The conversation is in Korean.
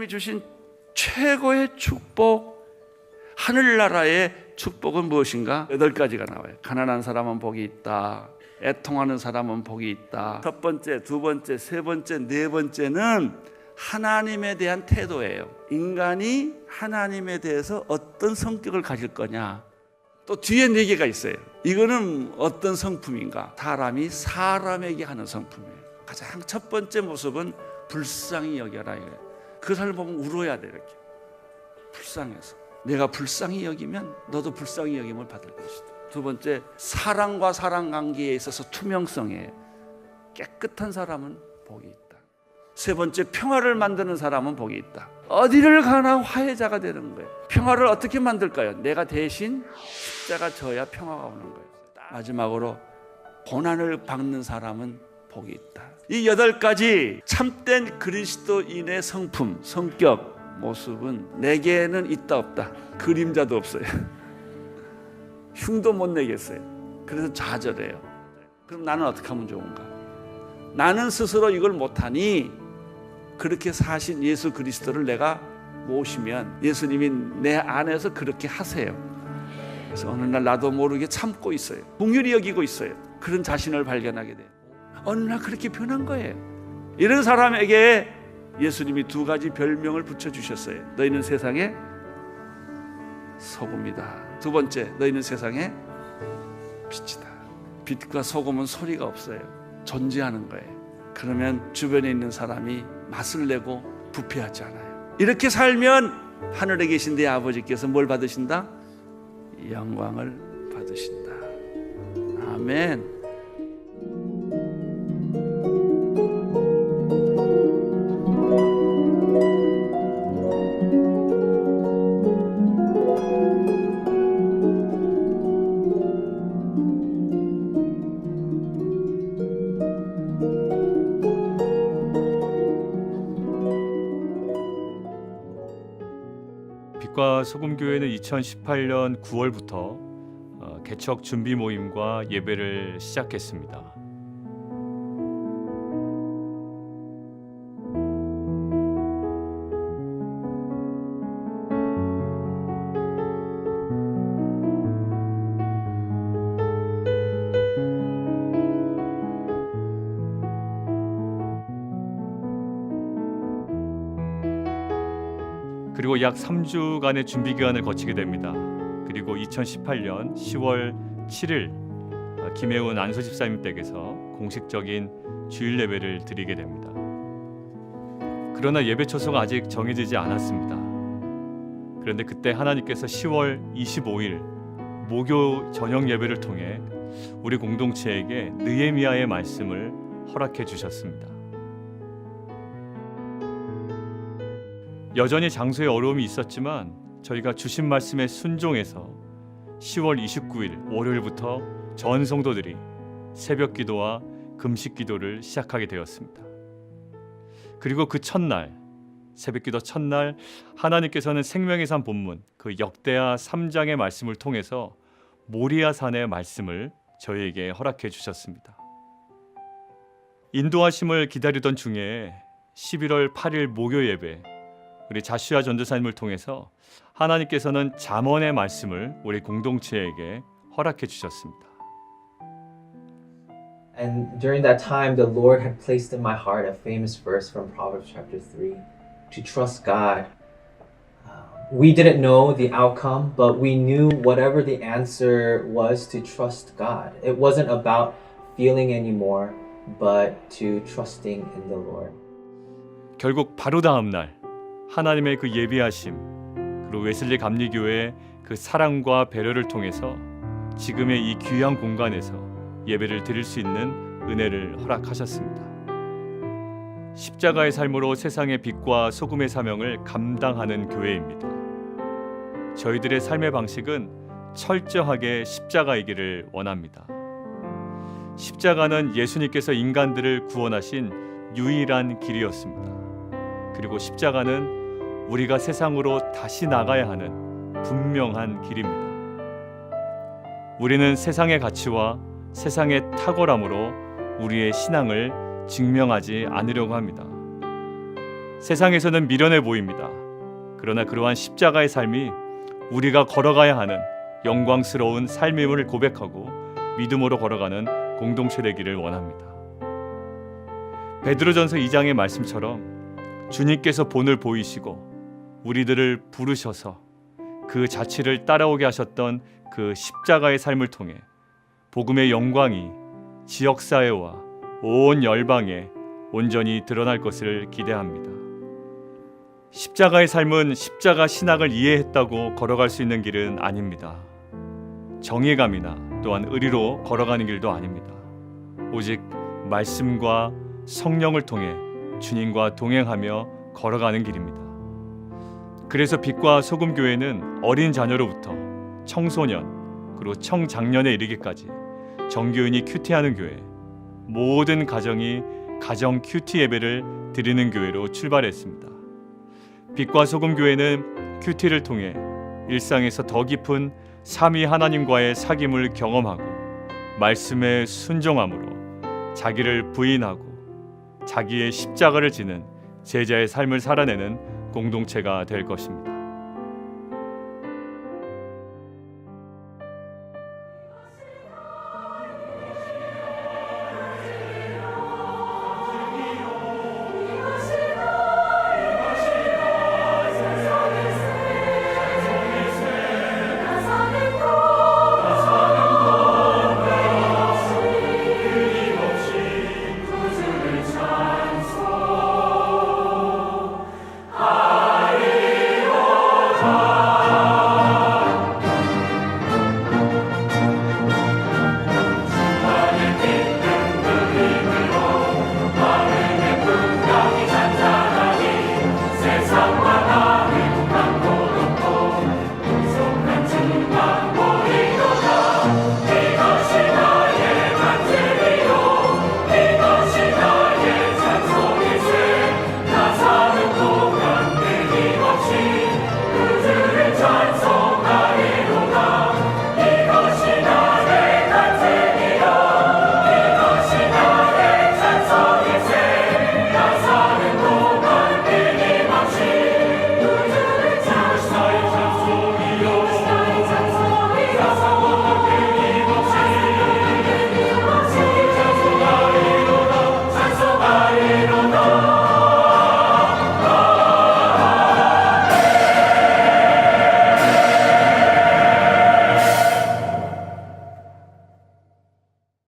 하나님이 주신 최고의 축복, 하늘나라의 축복은 무엇인가? 여덟 가지가 나와요. 가난한 사람은 복이 있다. 애통하는 사람은 복이 있다. 첫 번째, 두 번째, 세 번째, 네 번째는 하나님에 대한 태도예요. 인간이 하나님에 대해서 어떤 성격을 가질 거냐. 또 뒤에 네 개가 있어요. 이거는 어떤 성품인가? 사람이 사람에게 하는 성품이에요. 가장 첫 번째 모습은 불쌍히 여겨라 이거예요. 그 사람을 보면 울어야 돼 이렇게. 불쌍해서. 내가 불쌍히 여기면 너도 불쌍히 여김을 받을 것이다. 두 번째, 사랑과 사랑 관계에 있어서 투명성에 깨끗한 사람은 복이 있다. 세 번째, 평화를 만드는 사람은 복이 있다. 어디를 가나 화해자가 되는 거예요. 평화를 어떻게 만들까요? 내가 대신 십자가 져야 평화가 오는 거예요. 마지막으로 고난을 받는 사람은 복이 있다. 이 여덟 가지 참된 그리스도인의 성품, 성격, 모습은 내게는 있다 없다. 그림자도 없어요. 흉도 못 내겠어요. 그래서 좌절해요. 그럼 나는 어떻게 하면 좋은가? 나는 스스로 이걸 못하니 그렇게 사신 예수 그리스도를 내가 모시면 예수님이 내 안에서 그렇게 하세요. 그래서 어느 날 나도 모르게 참고 있어요. 공률이 여기고 있어요. 그런 자신을 발견하게 돼요. 어느 날 그렇게 변한 거예요. 이런 사람에게 예수님이 두 가지 별명을 붙여 주셨어요. 너희는 세상에 소금이다. 두 번째, 너희는 세상에 빛이다. 빛과 소금은 소리가 없어요. 존재하는 거예요. 그러면 주변에 있는 사람이 맛을 내고 부패하지 않아요. 이렇게 살면 하늘에 계신 내 아버지께서 뭘 받으신다? 영광을 받으신다. 아멘. 빛과 소금 교회는 2018년 9월부터 어, 개척 준비 모임과 예배를 시작했습니다. 그리고 약 3주간의 준비 기간을 거치게 됩니다. 그리고 2018년 10월 7일 어, 김혜훈 안소 집사님 댁에서 공식적인 주일 예배를 드리게 됩니다. 그러나 예배 초소가 아직 정해지지 않았습니다. 그런데 그때 하나님께서 10월 25일 모교 저녁 예배를 통해 우리 공동체에게 느헤미야의 말씀을 허락해 주셨습니다. 여전히 장소에 어려움이 있었지만 저희가 주신 말씀에 순종해서 10월 29일 월요일부터 전 성도들이 새벽 기도와 금식 기도를 시작하게 되었습니다. 그리고 그 첫날 새벽 기도 첫날 하나님께서는 생명의 산 본문 그 역대하 3장의 말씀을 통해서 모리아 산의 말씀을 저희에게 허락해 주셨습니다. 인도하심을 기다리던 중에 11월 8일 목요 예배 우리 자슈아 전도사님을 통해서 하나님께서는 잠언의 말씀을 우리 공동체에게 허락해 주셨습니다. And during that time, the Lord had placed in my heart a famous verse from Proverbs chapter 3 to trust God. Uh, we didn't know the outcome, but we knew whatever the answer was to trust God. It wasn't about feeling anymore, but to trusting in the Lord. 결국 바로 다음 날 하나님의 그 예비하심 그리고 웨슬리 감리교회의 그 사랑과 배려를 통해서 지금의 이 귀한 공간에서 예배를 드릴 수 있는 은혜를 허락하셨습니다. 십자가의 삶으로 세상의 빛과 소금의 사명을 감당하는 교회입니다. 저희들의 삶의 방식은 철저하게 십자가이기를 원합니다. 십자가는 예수님께서 인간들을 구원하신 유일한 길이었습니다. 그리고 십자가는 우리가 세상으로 다시 나가야 하는 분명한 길입니다. 우리는 세상의 가치와 세상의 탁월함으로 우리의 신앙을 증명하지 않으려고 합니다. 세상에서는 미련해 보입니다. 그러나 그러한 십자가의 삶이 우리가 걸어가야 하는 영광스러운 삶임을 고백하고 믿음으로 걸어가는 공동체 되기를 원합니다. 베드로전서 2장의 말씀처럼 주님께서 본을 보이시고 우리들을 부르셔서 그 자취를 따라오게 하셨던 그 십자가의 삶을 통해 복음의 영광이 지역 사회와 온 열방에 온전히 드러날 것을 기대합니다. 십자가의 삶은 십자가 신학을 이해했다고 걸어갈 수 있는 길은 아닙니다. 정의감이나 또한 의리로 걸어가는 길도 아닙니다. 오직 말씀과 성령을 통해 주님과 동행하며 걸어가는 길입니다. 그래서 빛과 소금 교회는 어린 자녀로부터 청소년 그리고 청장년에 이르기까지 정교인이 큐티하는 교회 모든 가정이 가정 큐티 예배를 드리는 교회로 출발했습니다. 빛과 소금 교회는 큐티를 통해 일상에서 더 깊은 삼위 하나님과의 사귐을 경험하고 말씀에 순종함으로 자기를 부인하고 자기의 십자가를 지는 제자의 삶을 살아내는 공동체가 될 것입니다.